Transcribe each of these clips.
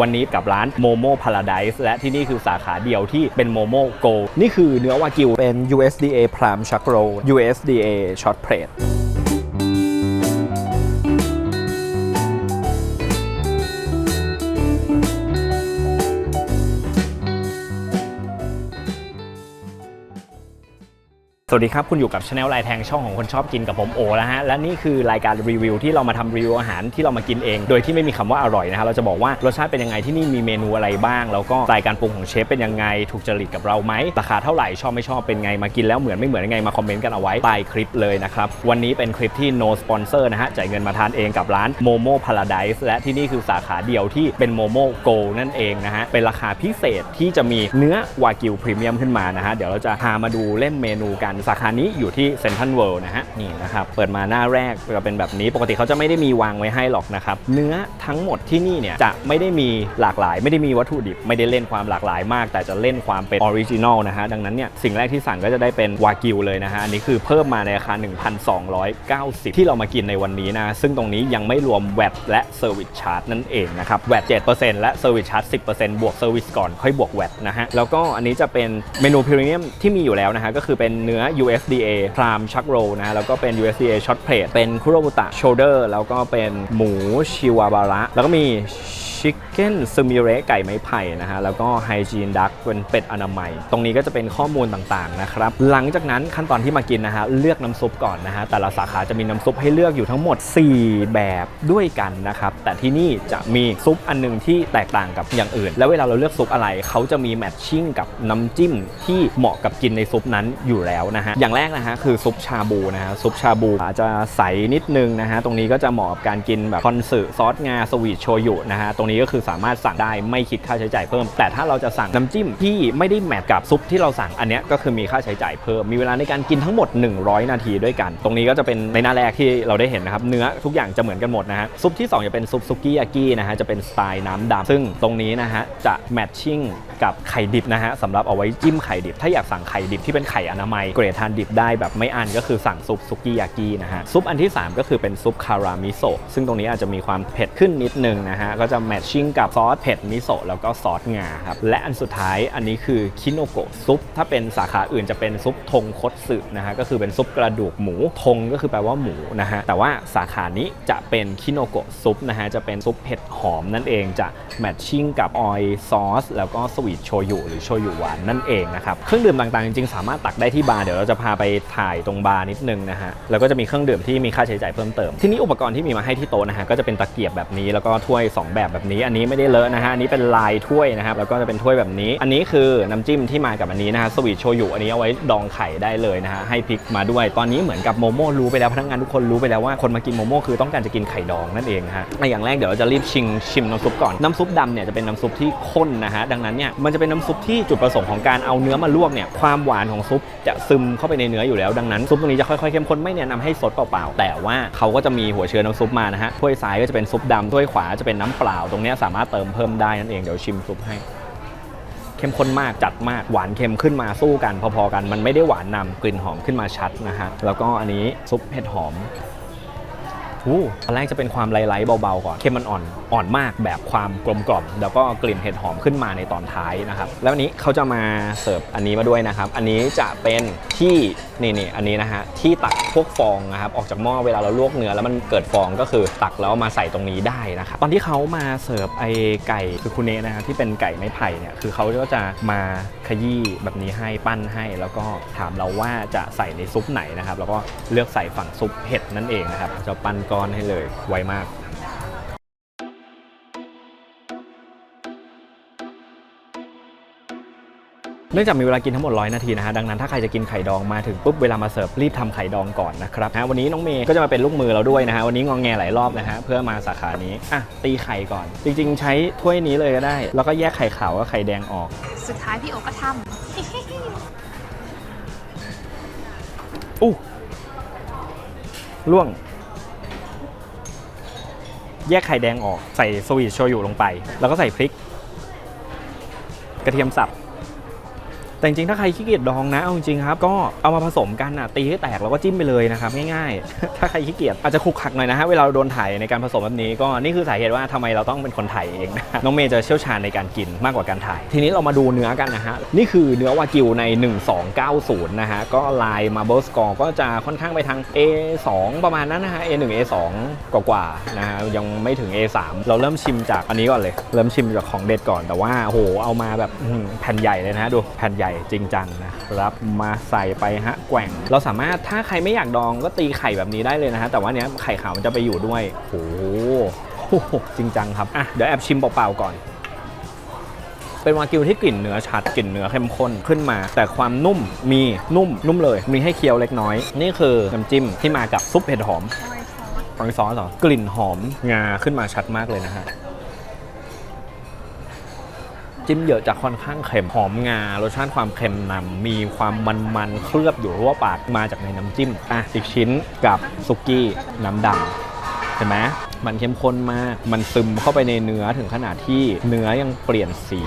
วันนี้กับร้านโมโม่พาราไดซ์และที่นี่คือสาขาเดียวที่เป็นโมโม่โกนี่คือเนื้อวากิวเป็น USDA พรามชักโร USDA Short Plate สวัสดีครับ คุณอยู่กับช anel ลายแทงช่องของคนชอบกินกับผมโอแล้วฮะ และนี่คือรายการรีวิวที่เรามาทำรีวิวอาหารที่เรามากินเอง โดยที่ไม่มีคำว่าอร่อยนะฮะเราจะบอกว่ารสชาติเป็นยังไงที่นี่มีเมนูอะไรบ้าง แล้วก็สไตล์การปรุงของเชฟเป็นยังไง ถูกจริตกับเราไหมราคาเท่าไหร่ชอบไม่ชอบเป็นไงมากินแล้วเหมือนไม่เหมือนยังไงมาคอมเมนต์กันเอาไว้ใต้คลิปเลยนะครับวันนี้เป็นคลิปที่ no sponsor นะฮะจ่ายเงินมาทานเองกับร้าน Momo Paradise และที่นี่คือสาขาเดียวที่เป็น Momo Go นั่นเองนะฮะเป็นราคาพิเศษที่จะมีเนื้อวากิวพรีเมียมขึ้นมานะฮะเดี๋ยวเราจะพามาดูเล่มเมนูกันสาขานี้อยู่ที่เซ็นทันเวิลด์นะฮะนี่นะครับเปิดมาหน้าแรกจะเป็นแบบนี้ปกติเขาจะไม่ได้มีวางไว้ให้หรอกนะครับเนื้อทั้งหมดที่นี่เนี่ยจะไม่ได้มีหลากหลาย ไม่ได้มีวัตถุดิบ ไม่ได้เล่นความหลากหลายมาก แต่จะเล่นความเป็นออริจินอลนะฮะดังนั้นเนี่ยสิ่งแรกที่สั่งก็จะได้เป็นวากิวเลยนะฮะอันนี้คือเพิ่มมาในราคา 1,290 ที่เรามากินในวันนี้นะซึ่งตรงนี้ยังไม่รวมแวตและเซอร์วิสชาร์จนั่นเองนะครับแวต7%และเซอร์วิสชาร์จ10%บวกเซอร์วิสก่อนค่อยบวกแวตนะฮะแล้วก็อันนี้จะเป็นเมนูพรีเมียมที่มีอยู่แล้วนะฮะก็คือเป็นเนื้อ USDA พรามชักโรนะ แล้วก็เป็น USDA ช็อตเพลทเป็นคุโรบุตะโชเดอร์ แล้วก็เป็นหมูชิวาบาระ แล้วก็มี ชิคเก้นซูมิเระไก่ไม้ไผ่นะฮะ แล้วก็ไฮจีนดักเป็นเป็ดอนามัย ตรงนี้ก็จะเป็นข้อมูลต่างๆนะครับ หลังจากนั้นขั้นตอนที่มากินนะฮะ เลือกน้ำซุปก่อนนะฮะ แต่ละสาขาจะมีน้ำซุปให้เลือกอยู่ทั้งหมด 4 แบบด้วยกันนะครับ แต่ที่นี่จะมีซุปอันหนึงที่แตกต่างกับอย่างอื่น แล้วเวลาเราเลือกซุปอะไรเขาจะมีแมทชิ่งกับน้ำจิ้มที่เหมาะกับกินในซุปนั้นอยู่แล้วนะฮะ อย่างแรกนะฮะคือซุปชาบูนะฮะ ซุปชาบูอาจจะใสนิดนึงนะฮะ ตรงนี้ก็จะเหมาะกับการกินแบบคอนสึซอสงาสวีทโชยุนะฮะ ตรงนี้ก็คือสามารถสั่งได้ไม่คิดค่าใช้จ่ายเพิ่ม แต่ถ้าเราจะสั่งน้ำจิ้มที่ไม่ได้แมทกับซุปที่เราสั่งอันนี้ก็คือมีค่าใช้จ่ายเพิ่ม มีเวลาในการกินทั้งหมด 100 นาทีด้วยกัน ตรงนี้ก็จะเป็นในหน้าแรกที่เราได้เห็นนะครับเนื้อทุกอย่างจะเหมือนกันหมดนะฮะซุปที่ 2 จะเป็นซุปซุกี้ยากินะฮะจะเป็นสไตล์น้ำดำซึ่งตรงนี้นะฮะจะแมทชิ่งกับไข่ดิบนะฮะสำหรับเอาไว้จิ้มไข่ดิบ ถ้าอยากสั่งไข่ดิบที่เป็นไข่อนามัยเกรดทานดิบได้แบบไม่อันก็คือสั่งซุปซุกี้ยากินะฮะซุปอันที่ 3 ก็คือเป็นซุปคารามิโซะซึ่งตรงนี้อาจจะมีความเผ็ดขึ้นนิดนึงนะฮะก็จะแมทชิ่งกับซอสเผ็ดมิโซะแล้วก็ซอสงาครับ และอันสุดท้ายอันนี้คือคิโนโกะซุป ถ้าเป็นสาขาอื่นจะเป็นซุปทงคตสึนะฮะก็คือเป็นซุปกระดูกหมูทงก็คือแปลว่าหมูนะฮะแต่ว่าสาขานี้จะเป็นคิโนโกะซุปนะฮะจะเป็นซุปเผ็ดหอมนั่นเองจะแมทชิ่งกับออยซอสแล้วก็สวีทโชยุหรือโชยุหวานนั่นเองนะครับเครื่องดื่มต่างๆจริงๆสามารถตักได้ที่บาร์เดี๋ยวเราจะพาไปถ่ายตรงบาร์นิดนึงนะฮะแล้วก็จะมีเครื่องดื่มที่มีค่าใช้จ่ายเพิ่มเติม ที่นี่อุปกรณ์ที่มีมาให้ที่โต๊ะนะฮะก็จะเป็นตะเกียบแบบนี้แล้วก็ถ้วย 2 แบบแบบนี้ อันนี้ไม่ได้เลอะนะฮะอันนี้เป็นลายถ้วยนะครับแล้วก็จะเป็นถ้วยแบบนี้ อันนี้คือน้ำจิ้มที่มากับอันนี้นะฮะสวีทโชยุอันนี้เอาไว้ดองไข่ได้เลยนะฮะให้พริกมาด้วย ตอนนี้เหมือนกับโมโม่รู้ไปแล้วพนักงานทุกคนรู้ไปแล้วว่าคนมากินโมโม่คือต้องการจะกินไข่ดองนั่นเองนะฮะอะอย่างแรกเดี๋ยวเราจะรีบชิมชิมน้ำซุปก่อนน้ำซุปดำเนี่ยจะเป็นน้ำซุปที่ข้นนะฮะดังนั้นเนี่ยมันจะเป็นน้ำซุปที่จุดประสงค์ของการเอาเนื้อมาลวกเนี่ยความหวานของซุปจะซึมเข้าไปในเนื้ออยู่แล้วดังนั้นซุปตรงนี้จะค่อยๆเข้มข้นไม่แนะนำให้ซดเปล่าๆแต่ว่าเขาก็จะมีหัวเชื้อน้ำซุปมานะฮะถ้วยซ้ายก็จะเป็นซุปดำถ้วยขวาจะเป็นน้ำเปล่าตรงนี้สามารถเติมเพิ่มได้นั่นเองเดี๋ยวชิมซุปให้ เข้มข้นมากจัดมากหวานเค็มขึ้นมาสู้กันพอๆกัน มันไม่ได้หวานนำกลิ่นหอมขึ้นมาชัดนะฮะแล้วก็อันนี้ซุปเห็ดหอม อู้อันแรกจะเป็นความไลท์ๆเบาๆก่อนเค็มมันอ่อนอ่อนมากแบบความกลมกล่อมแล้วก็กลิ่นเห็ดหอมขึ้นมาในตอนท้ายนะครับ แล้วอันนี้เขาจะมาเสิร์ฟอันนี้มาด้วยนะครับ อันนี้จะเป็นที่นี่นี่อันนี้นะฮะที่ตักพวกฟองนะครับออกจากหม้อเวลาเราลวกเนื้อแล้วมันเกิดฟองก็คือตักแล้วมาใส่ตรงนี้ได้นะครับตอนที่เขามาเสิร์ฟไอไก่คือคุณเนนะครับที่เป็นไก่ไม้ไผ่เนี่ยคือเขาก็จะมาขยี้แบบนี้ให้ปั้นให้แล้วก็ถามเราว่าจะใส่ในซุปไหนนะครับแล้วก็เลือกใส่ฝั่งซุปเห็ดนั่นเองนะครับจะปั้นกอนให้เลยไวมากเนื่องจากมีเวลากินทั้งหมด 100 นาทีนะฮะ ดังนั้นถ้าใครจะกินไข่ดองมาถึงปุ๊บเวลามาเสิร์ฟรีบทำไข่ดองก่อนนะครับนะวันนี้น้องเมย์ก็จะมาเป็นลูกมือเราด้วยนะฮะ วันนี้งองแงหลายรอบนะฮะ เพื่อมาสาขานี้ อะ ตีไข่ก่อน จริง ๆ ใช้ถ้วยนี้เลยก็ได้ แล้วก็แยกไข่ขาวกับไข่แดงออก สุดท้ายพี่โอก็ทอู้ล่วง แยกไข่แดงออกใส่สวีทโชยุลงไป แล้วก็ใส่พริก กระเทียมสับ แต่จริงๆถ้าใครขี้เกียจดองนะเอาจริงๆครับก็เอามาผสมกันอะตีให้แตกแล้วก็จิ้มไปเลยนะครับง่ายๆ ถ้าใครขี้เกียจอาจจะคลุกคลักหน่อยนะฮะเวลาเราโดนถ่ายในการผสมแบบนี้ก็นี่คือสาเหตุว่าทำไมเราต้องเป็นคนถ่ายเองนะน้องเมย์จะเชี่ยวชาญในการกินมากกว่าการถ่าย ทีนี้เรามาดูเนื้อกันนะฮะนี่คือเนื้อวากิวใน 1290นะฮะก็ลายมาเบิลสกอร์ก็จะค่อนข้างไปทาง A2 ประมาณนั้นนะฮะ A1 A2 กว่าๆนะฮะยังไม่ถึง A3 เราเริ่มชิมจากอันนี้ก่อนเลย เริ่มชิมจากของเด็ดก่อนแต่ว่าโหเอามาแบบแผ่นใหญ่เลยนะฮะดูแผ่นใหญ่จริงจังนะครับมาใส่ไปฮะแกว่ง เราสามารถถ้าใครไม่อยากดองก็ตีไข่แบบนี้ได้เลยนะฮะแต่ว่าเนี้ยไข่ขาวมันจะไปอยู่ด้วยโอ้โหจริงจังครับอะเดี๋ยวแอบชิมเปล่าๆก่อนเป็นวากิวที่กลิ่นเนื้อชัดกลิ่นเนื้อเข้มข้นขึ้นมา แต่ความนุ่มมีนุ่มนุ่มเลย มีให้เคี้ยวเล็กน้อย นี่คือน้ำจิ้มที่มากับซุปเห็ดหอมฟองซอสเหรอกลิ่นหอมงาขึ้นมาชัดมากเลยนะฮะ จิ้มเยอะจะค่อนข้างเค็มหอมงารสชาติความเค็มนำมีความมันๆเคลือบอยู่รั่วปากมาจากในน้ำจิ้มอะอีกชิ้นกับซุกี้น้ำดำเห็นไหม มันเข้มข้นมาก มันซึมเข้าไปในเนื้อถึงขนาดที่เนื้อยังเปลี่ยนสี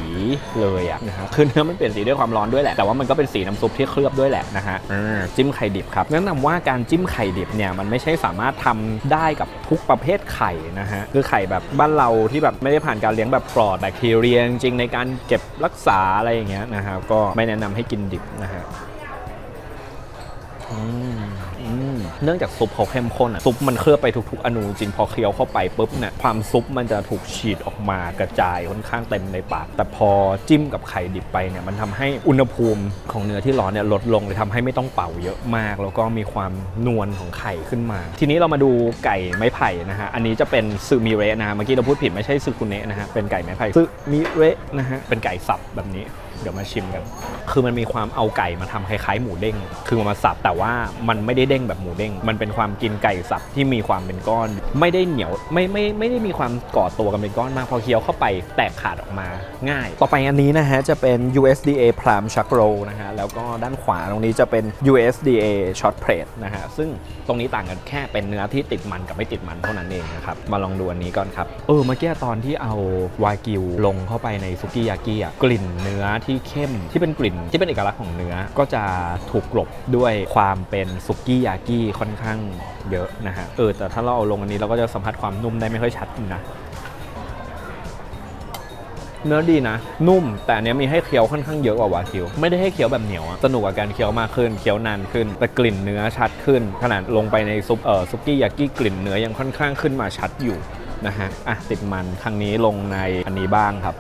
เลยอะนะครับคือเนื้อมันเปลี่ยนสีด้วยความร้อนด้วยแหละ แต่ว่ามันก็เป็นสีน้ำซุปที่เคลือบด้วยแหละนะฮะอ่าจิ้มไข่ดิบครับแนะนำว่าการจิ้มไข่ดิบเนี่ยมันไม่ใช่สามารถทำได้กับทุกประเภทไข่นะฮะคือไข่แบบบ้านเราที่แบบไม่ได้ผ่านการเลี้ยงแบบปลอดแบคทีเรียจริงๆในการเก็บรักษาอะไรอย่างเงี้ยนะครับก็ไม่แนะนำให้กินดิบนะฮะอืมอืม เนื่องจากซุปเขาเข้มข้นอะซุปมันเคลือบไปทุกๆอนูจริงพอเคี้ยวเข้าไปปุ๊บเนี่ยความซุปมันจะถูกฉีดออกมากระจายค่อนข้างเต็มในปาก แต่พอจิ้มกับไข่ดิบไปเนี่ยมันทำให้อุณหภูมิของเนื้อที่ร้อนเนี่ยลดลงเลยทำให้ไม่ต้องเป่าเยอะมาก แล้วก็มีความนวลของไข่ขึ้นมา ทีนี้เรามาดูไก่ไม้ไผ่นะฮะอันนี้จะเป็นซึมิเระนะฮะเมื่อกี้เราพูดผิดไม่ใช่ซึคุเนะนะฮะเป็นไก่ไม้ไผ่ซึมิเระนะฮะเป็นไก่สับแบบนี้ เดี๋ยวมาชิมกัน คือมันมีความเอาไก่มาทำคล้ายๆหมูเด้ง คือมันมาสับแต่ว่ามันไม่ได้เด้งแบบหมูเด้ง มันเป็นความกินไก่สับที่มีความเป็นก้อน ไม่ได้เหนียวไม่ไม่ไม่ได้มีความก่อตัวกันเป็นก้อนมากพอเคี้ยวเข้าไปแตกขาดออกมาง่าย ต่อไปอันนี้นะฮะจะเป็น USDA Prime Chuck Roll นะฮะแล้วก็ด้านขวาตรงนี้จะเป็น USDA Short Plate นะฮะซึ่งตรงนี้ต่างกันแค่เป็นเนื้อที่ติดมันกับไม่ติดมันเท่านั้นเองนะครับมาลองดูอันนี้ก่อนครับเออเมื่อกี้ตอนที่เอาวากิวลงเข้าไปในซุกี้ยากิอะกลิ่นเนื้อที่เข้มที่เป็นกลิ่นที่เป็นเอกลักษณ์ของเนื้อ ก็จะถูกกลบด้วยความเป็นซุกี้ยากิค่อนข้างเยอะนะฮะเออแต่ถ้าเราเอาลงอันนี้เราก็จะสัมผัสความนุ่มได้ไม่ค่อยชัดนะเนื้อดีนะ นุ่ม แต่อันเนี้ยมีให้เคี้ยวค่อนข้างเยอะกว่าวากิว ไม่ได้ให้เคี้ยวแบบเหนียวอะสนุกกับการเคี้ยวมากขึ้นเคี้ยวนานขึ้น แต่กลิ่นเนื้อชัดขึ้น ขนาดลงไปในซุปเอ่อซุกี้ยากิกลิ่นเนื้อยังค่อนข้างขึ้นมาชัดอยู่นะฮะอะติดมันครั้งนี้ลงในอันนี้บ้างครับ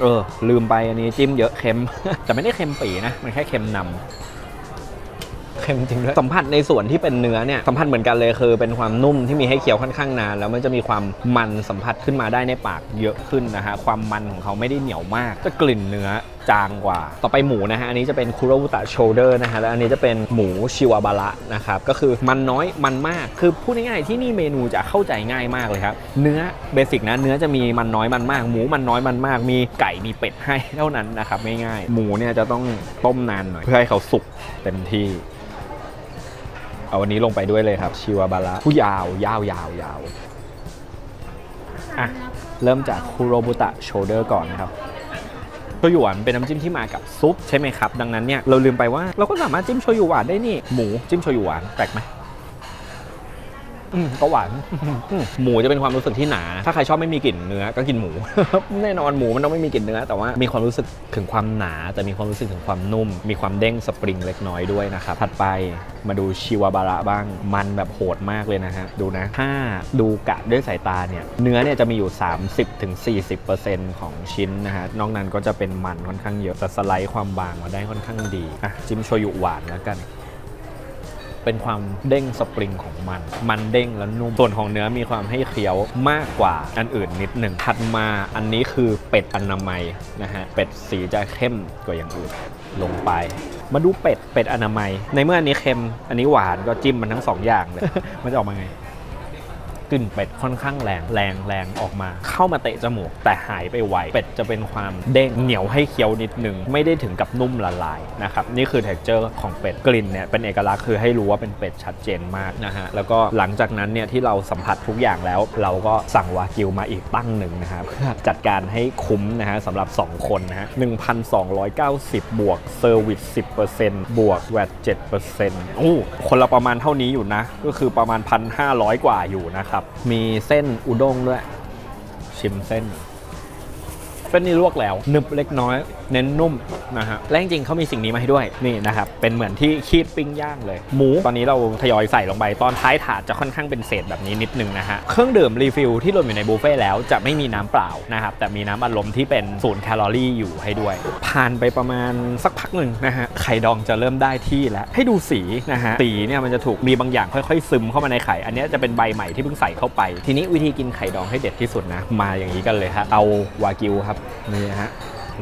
เออ ลืมไปอันนี้จิ้มเยอะเค็ม แต่ไม่ได้เค็มปีนะ มันแค่เค็มนำเค็มจริงด้วยสัมผัสในส่วนที่เป็นเนื้อเนี่ยสัมผัสเหมือนกันเลยคือเป็นความนุ่มที่มีให้เคี้ยวค่อนข้างนาน แล้วมันจะมีความมันสัมผัสขึ้นมาได้ในปากเยอะขึ้นนะฮะความมันของเขาไม่ได้เหนียวมากจะกลิ่นเนื้อ จางกว่า ต่อไปหมูนะฮะ อันนี้จะเป็นคุโรบุตะโชเดอร์นะฮะ แล้วอันนี้จะเป็นหมูชิวาบาระนะครับ ก็คือมันน้อยมันมาก คือพูดง่ายๆที่นี่เมนูจะเข้าใจง่ายมากเลยครับ เนื้อเบสิกนะ เนื้อจะมีมันน้อยมันมาก หมูมันน้อยมันมาก มีไก่มีเป็ดให้เท่านั้นนะครับง่ายๆ หมูเนี่ยจะต้องต้มนานหน่อยเพื่อให้เขาสุกเต็มที่เอาวันนี้ลงไปด้วยเลยครับ ชิวาบาระผู้ยาวยาวยาวยาวอะเริ่มจากคุโรบุตะโชเดอร์ก่อนนะครับ ชยุหวานเป็นน้ำจิ้มที่มากับซุปใช่ไหมครับ ดังนั้นเนี่ยเราลืมไปว่าเราก็สามารถจิ้มโชยุหวานได้นี่หมูจิ้มโชยุหวานแปลกไหม อืมก็หวานอืมหมูจะเป็นความรู้สึกที่หนา ถ้าใครชอบไม่มีกลิ่นเนื้อก็กินหมู แน่นอนหมูมันต้องไม่มีกลิ่นเนื้อ แต่ว่ามีความรู้สึกถึงความหนา แต่มีความรู้สึกถึงความนุ่ม มีความเด้งสปริงเล็กน้อยด้วยนะครับถัดไปมาดูชิวาบาระบ้างมันแบบโหดมากเลยนะฮะดูนะถ้าดูกะด้วยสายตาเนี่ยเนื้อเนี่ยจะมีอยู่ 30-40%ของชิ้นนะฮะนอกนั้นก็จะเป็นมันค่อนข้างเยอะแต่สไลด์ความบางมาได้ค่อนข้างดีอะจิ้มโชยุหวานแล้วกัน เป็นความเด้งสปริงของมัน มันเด้งและนุ่ม ส่วนของเนื้อมีความให้เคี้ยวมากกว่าอันอื่นนิดหนึ่งถัดมาอันนี้คือเป็ดอนามัยนะฮะ เป็ดสีจะเข้มกว่าอย่างอื่นลงไป มาดูเป็ด เป็ดอนามัย ในเมื่ออันนี้เค็ม อันนี้หวานก็จิ้มมันทั้งสองอย่างเลย มันจะออกมาไง กลิ่นเป็ดค่อนข้างแรงแรงแรงออกมา เข้ามาเตะจมูก แต่หายไปไวเป็ดจะเป็นความเด้งเหนียวให้เคี้ยวนิดนึง ไม่ได้ถึงกับนุ่มละลายนะครับนี่คือ t e x t อร์ของเป็ดกลิ่นเนี่ยเป็นเอกลักษณ์คือให้รู้ว่าเป็นเป็ดชัดเจนมากนะฮะแล้วก็หลังจากนั้นเนี่ยที่เราสัมผัสทุกอย่างแล้ว เราก็สั่งวากิวมาอีกตั้งหนึ่งนะฮะเพื่อจัดการให้คุ้มนะฮะสำหรับ 2 คนนะฮะ1,290 บวกเซอร์วิส10%บวกแวด7%โอ้คนละประมาณเท่านี้อยู่นะ ก็คือประมาณ 1,500 กว่าอยู่นะครับมีเส้นอุด้งด้วย ชิมเส้น เส้นนี้ลวกแล้วหนึบเล็กน้อย เน้นนุ่มนะฮะและจริงๆเขามีสิ่งนี้มาให้ด้วยนี่นะครับเป็นเหมือนที่คีบปิ้งย่างเลย หมูตอนนี้เราทยอยใส่ลงไปตอนท้ายถาดจะค่อนข้างเป็นเศษแบบนี้นิดนึงนะฮะเครื่องดื่มรีฟิลที่รวมอยู่ในบุฟเฟ่ต์แล้วจะไม่มีน้ำเปล่านะครับแต่มีน้ำอัดลมที่เป็นศูนย์แคลอรี่อยู่ให้ด้วย ผ่านไปประมาณสักพักหนึ่งนะฮะไข่ดองจะเริ่มได้ที่แล้วให้ดูสีนะฮะสีเนี่ยมันจะถูกมีบางอย่างค่อยๆ ซึมเข้ามาในไข่ อันเนี้ยจะเป็นใบใหม่ที่เพิ่งใส่เข้าไป ทีนี้วิธีกินไข่ดองให้เด็ดที่สุดนะมาอย่างนี้กันเลยฮะเอาวากิวครับนี่ฮะ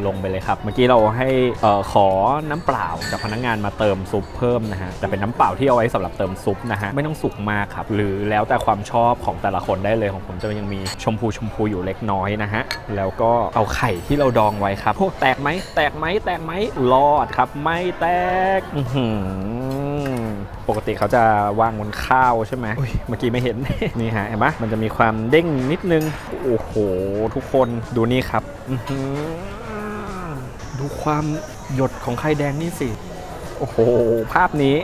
ลงไปเลยครับ เมื่อกี้เราให้ออขอน้ำเปล่าจากพนักงานมาเติมซุปเพิ่มนะฮะแต่เป็นน้ำเปล่าที่เอาไว้สำหรับเติมซุปนะฮะไม่ต้องสุกมากครับ หรือแล้วแต่ความชอบของแต่ละคนได้เลยของผมจะยังมีชมพูชมพูอยู่เล็กน้อยนะฮะแล้วก็เอาไข่ที่เราดองไว้ครับโอ้แตกไหมแตกไหมแตกไหมรอดครับ ไม่แตกอื ปกติเขาจะวางบนข้าวใช่ไหมอุ๊ยเมื่อกี้ไม่เห็น นี่ฮะเห็นไหมมันจะมีความเด้งนิดนึง โอ้โห ทุกคนดูนี่ครับอื้อหือดูความหยดของไข่แดงนี่สิ โอ้โห ภาพนี้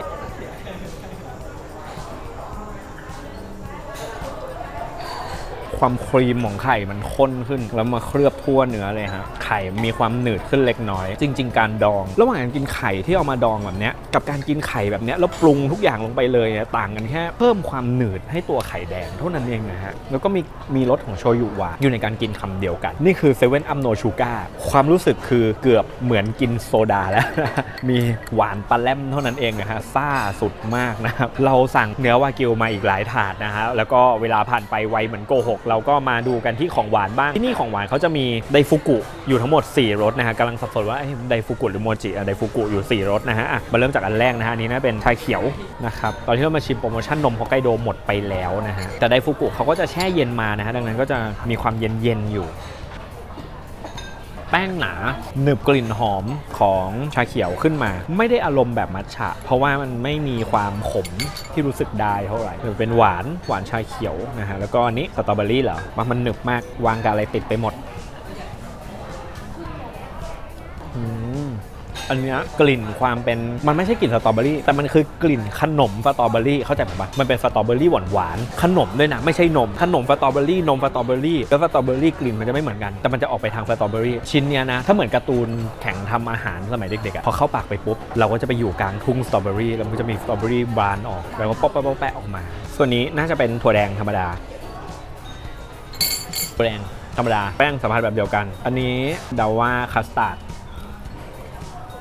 ความครีมของไข่มันข้นขึ้น แล้วมาเคลือบทั่วเนื้อเลยฮะไข่มีความหนืดขึ้นเล็กน้อย จริง ๆ การดอง ระหว่างการกินไข่ที่เอามาดองแบบเนี้ยกับการกินไข่แบบเนี้ยแล้วปรุงทุกอย่างลงไปเลยเนี่ยต่างกันแค่เพิ่มความหนืดให้ตัวไข่แดงเท่านั้นเองนะฮะแล้วก็มีมีรสของโชยุหวานอยู่ในการกินคำเดียวกัน นี่คือเซเว่นอัมโนชูกาความรู้สึกคือเกือบเหมือนกินโซดาแล้ว มีหวานปลาแลมเท่านั้นเองนะฮะซ่าสุดมากนะครับเราสั่งเนื้อวากิวมาอีกหลายถาดนะฮะแล้วก็เวลาผ่านไปไวเหมือนโกหกเราก็มาดูกันที่ของหวานบ้าง ที่นี่ของหวานเขาจะมีไดฟุกุอยู่ทั้งหมด 4รสนะฮะกำลังสับสนว่าไดฟุกุหรือโมจิอะไดฟุกุอยู่ 4รสนะฮะมาเริ่มจากอันแรกนะฮะนนี้นะเป็นชาเขียวนะครับตอนที่เรามาชิมโปรโมชั่นนมฮอกไกโดหมดไปแล้วนะฮะแต่ไดฟุกุเขาก็จะแช่เย็นมานะฮะดังนั้นก็จะมีความเย็นๆอยู่ แป้งหนาหนึบกลิ่นหอมของชาเขียวขึ้นมา ไม่ได้อารมณ์แบบมัทฉะ เพราะว่ามันไม่มีความขมที่รู้สึกได้เท่าไหร่หรือเป็นหวานหวานชาเขียวนะฮะแล้วก็อันนี้สตรอเบอรี่เหรอมันมันหนึบมากวางกับอะไรติดไปหมด อันเนี้ยกลิ่นความเป็นมันไม่ใช่กลิ่นสตรอเบอรี่แต่มันคือกลิ่นขนมสตรอเบอรี่เข้าใจไหมปะมันเป็นสตรอเบอรี่หวานหวานๆขนมด้วยนะไม่ใช่นมขนมสตรอเบอรี่นมสตรอเบอรี่แล้วสตรอเบอรี่กลิ่นมันจะไม่เหมือนกัน แต่มันจะออกไปทางสตรอเบอรี่ชิ้นเนี้ยนะถ้าเหมือนการ์ตูนแข่งทำอาหารสมัยเด็กๆอะพอเข้าปากไปปุ๊บเราก็จะไปอยู่กลางทุ่งสตรอเบอรี่แล้วมันจะมีสตรอเบอรี่บานออกแล้วก็ป๊อปป๊อปป๊อปแปะออกมา ส่วนนี้น่าจะเป็นถั่วแดงธรรมดาถั่วแดงธรรมดาแป้งสัมผัสแบบเดียวกัน อันนี้เดาว่าคัสตาร์ด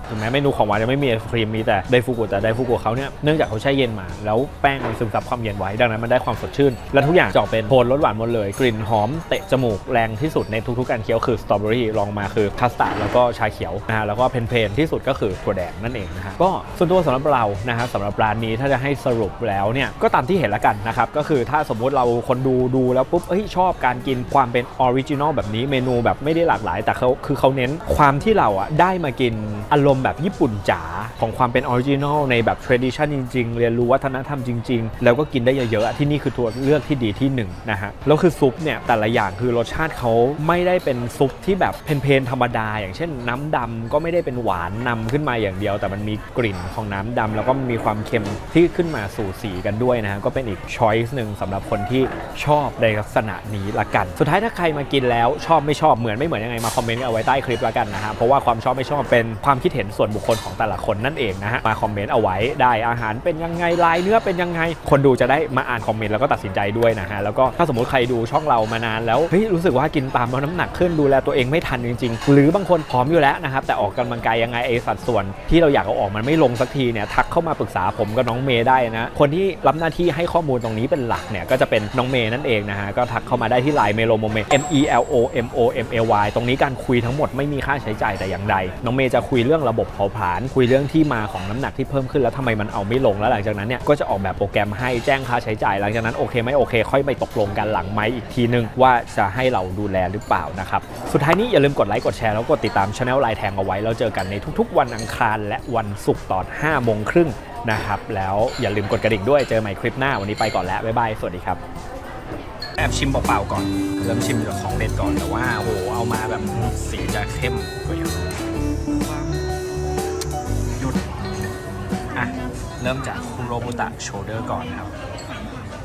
ถึงแม้เมนูของหวานจะไม่มีไอศครีมมีแต่ไดฟูกุแต่ไดฟูกุเขาเนี่ยเนื่องจากเขาแช่เย็นมา แล้วแป้งมันซึมซับความเย็นไว้ดังนั้นมันได้ความสดชื่น และทุกอย่างจะออกเป็นโทนรสหวานหมดเลย กลิ่นหอมเตะจมูกแรงที่สุดในทุกๆการเคี้ยวคือสตรอเบอรี่รองมาคือคัสตาร์ดแล้วก็ชาเขียวนะฮะแล้วก็เพลนๆที่สุดก็คือถั่วแดงนั่นเองนะฮะก็ส่วนตัวสำหรับเรานะฮะสำหรับร้านนี้ถ้าจะให้สรุปแล้วเนี่ยก็ตามที่เห็นแล้วกันนะครับก็คือถ้าสมมุติเราคนดูดูแล้วปุ๊บเอ้ยชอบการกินความเป็นออริจินอลแบบนี้เมนูแบบไม่ได้หลากหลาย แต่เขาคือเขาเน้นความที่เราอะได้มากินอารมณ์แบบญี่ปุ่นจ๋าของความเป็นออริจินอลในแบบ tradition จริง ๆ เรียนรู้วัฒนธรรมจริง ๆ แล้วก็กินได้เยอะๆ ที่นี่คือตัวเลือกที่ดีที่หนึ่งนะฮะ แล้วคือซุปเนี่ยแต่ละอย่างคือรสชาติเขาไม่ได้เป็นซุปที่แบบเพลนๆธรรมดา อย่างเช่นน้ำดำก็ไม่ได้เป็นหวานนำขึ้นมาอย่างเดียว แต่มันมีกลิ่นของน้ำดำแล้วก็มีความเค็มที่ขึ้นมาสู่สีกันด้วยนะฮะก็เป็นอีกช้อยส์หนึ่งสำหรับคนที่ชอบในลักษณะนี้ละกัน สุดท้ายถ้าใครมากินแล้วชอบไม่ชอบเหมือนไม่เหมือนยังไงมาคอมเมนต์เอาไว้ใต้คลิปละกันนะฮะเพราะว่าความชอบไม่ชอบเป็นความคิดเห็นส่วนบุคคลของแต่ละคนนั่นเองนะฮะมาคอมเมนต์เอาไว้ได้อาหารเป็นยังไงลายเนื้อเป็นยังไง คนดูจะได้มาอ่านคอมเมนต์แล้วก็ตัดสินใจด้วยนะฮะแล้วก็ถ้าสมมติใครดูช่องเรามานานแล้วเฮ้ยรู้สึกว่ากินตามแล้วน้ำหนักขึ้นดูแลตัวเองไม่ทันจริง ๆ หรือบางคนพร้อมอยู่แล้วนะครับแต่ออกกำลังกายยังไงไอสัดส่วน ที่เราอยากเอาออกมันไม่ลงสักทีเนี่ยทักเข้ามาปรึกษาผมกับน้องเมย์ได้นะคนที่รับหน้าที่ให้ข้อมูลตรงนี้เป็นหลักเนี่ยก็จะเป็นน้องเมย์นั่นเองนะฮะก็ทักเข้ามาได้ที่ไลน์เมโลโมเม M E L O M O M A Y ตรงนี้การคุยทั้งหมดไม่มีค่าใช้จ่ายแต่อย่างใดน้องเมย์จะคุยเรื่องระบบเผาผลาญคุยเรื่องที่มาของน้ำหนักที่เพิ่มขึ้นแล้วทำไมมันเอาไม่ลงแล้วหลังจากนั้นเนี่ยก็จะออกแบบโปรแกรมให้แจ้งค่าใช้จ่ายหลังจากนั้นโอเคไม่โอเค ค่อยไปตกลงกันหลังไม้อีกทีนึงว่าจะให้เราดูแลหรือเปล่านะครับสุดท้ายนี้อย่าลืมกดไลค์กดแชร์แล้วกดติดตามช anel ไลน์แทงเอาไว้แล้วเจอกันในทุกๆ วันอังคารและวันศุกร์ตอน5โมงครึ่งนะครับแล้วอย่าลืมกดกระดิ่งด้วยเจอใหม่คลิปหน้าวันนี้ไปก่อนแล้วบ๊ายบายสวัสดีครับแอบชิมเปล่าๆก่อน เริ่มชิมจากของเด็ดก่อนแต่ว่าโหเอามาแบบสีจะเข้มกว่าอย่างหยุดอะ ริ่มจากคุโรบุตะโชเดอร์ก่อนนะครับ